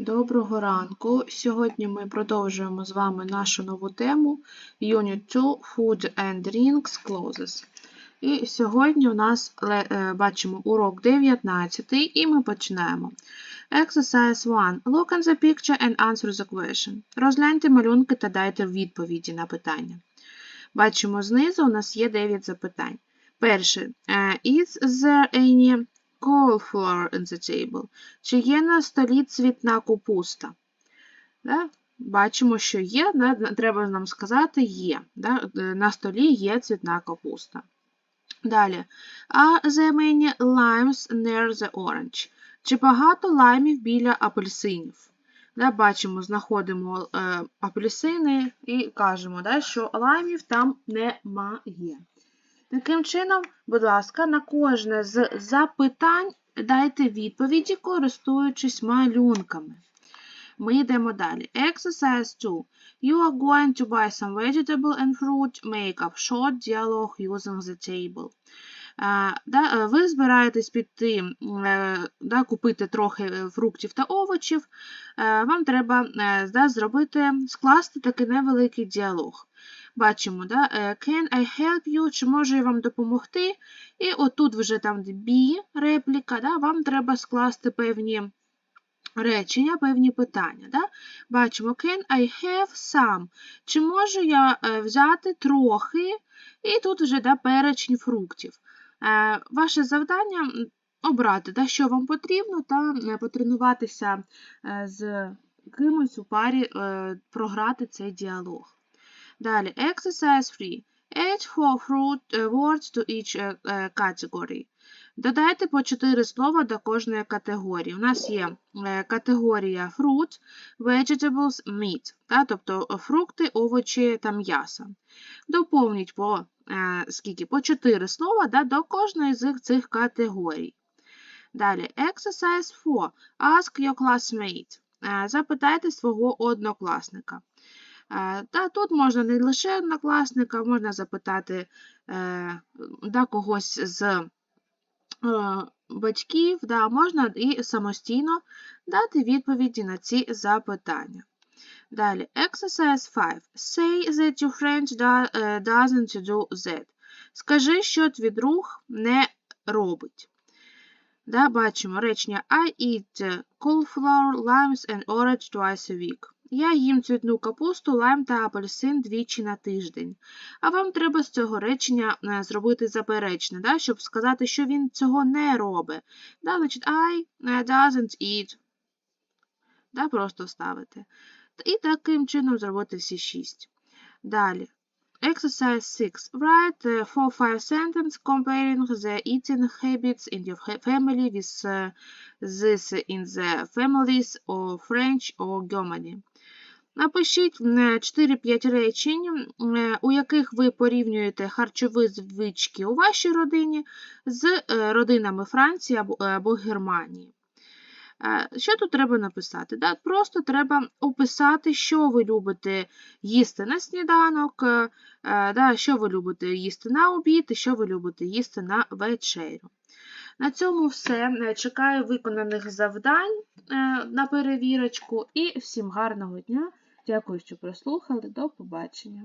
Доброго ранку. Сьогодні ми продовжуємо з вами нашу нову тему Unit 2 Food and Drinks Closes. І сьогодні у нас е, бачимо урок 19 і ми починаємо. Exercise 1. Look at the picture and answer the question. Розгляньте малюнки та дайте відповіді на питання. Бачимо знизу у нас є 9 запитань. Перше. Е, is there any cauliflower on the table. Чи є на столі цвітна капуста? Да? Бачимо, що є, да? треба нам сказати є. Да? На столі є цвітна капуста. Далі. Are there many limes near the orange? Чи багато лаймів біля апельсинів? Да, Бачимо, знаходимо е, апельсини і кажемо, да, що лаймів там немає. Таким чином, будь ласка, на кожне з запитань дайте відповіді, користуючись малюнками. Ми йдемо далі. Exercise 2. You are going to buy some vegetable and fruit. Make up short dialogue using the table. Да, Ви збираєтесь піти е, да, купити трохи фруктів та овочів. Е, вам треба е, да, зробити, скласти такий невеликий діалог. Бачимо, да? Е, can I help you? Чи можу я вам допомогти? І отут вже там be, репліка, да? вам треба скласти певні речення, певні питання. Да? Бачимо, can I have some? Чи можу я е, взяти трохи? І тут вже да, перечень фруктів. Е, ваше завдання обрати, да, що вам потрібно, та потренуватися з кимось у парі, програти цей діалог. Далі, exercise 3. Add four fruit words to each category. Додайте по 4 слова до кожної категорії. У нас є категорія fruit, vegetables, meat, да, тобто фрукти, овочі та м'ясо. Доповніть по скільки? По 4 слова да, до кожної з цих категорій. Далі, exercise 4. Ask your classmate. Запитайте свого однокласника. Та Тут можна не лише однокласника, можна запитати е, да, когось з е, батьків, да, можна і самостійно дати відповіді на ці запитання. Далі, exercise 5. Say that your friend е, doesn't do that. Скажи, що твій друг не робить. Да, Бачимо речення I eat cauliflower, limes and orange twice a week. Я їм цвітну капусту, лайм та апельсин двічі на тиждень. А вам треба з цього речення е, зробити заперечне, да, щоб сказати, що він цього не робить. Да, значить, I doesn't eat. Да, Просто ставити. І таким чином зробити всі шість. Далі. Exercise 6. Write 4-5 sentences comparing the eating habits in your family with this in the families of French or Germany. Напишіть 4-5 речень, у яких ви порівнюєте харчові звички у вашій родині з е, родинами Франції або Германії. Е, що тут треба написати? Просто треба описати, що ви любите їсти на сніданок, е, що ви любите їсти на обід і що ви любите їсти на вечерю. На цьому все. Чекаю виконаних завдань на перевірочку і всім гарного дня! Дякую, що прослухали. До побачення!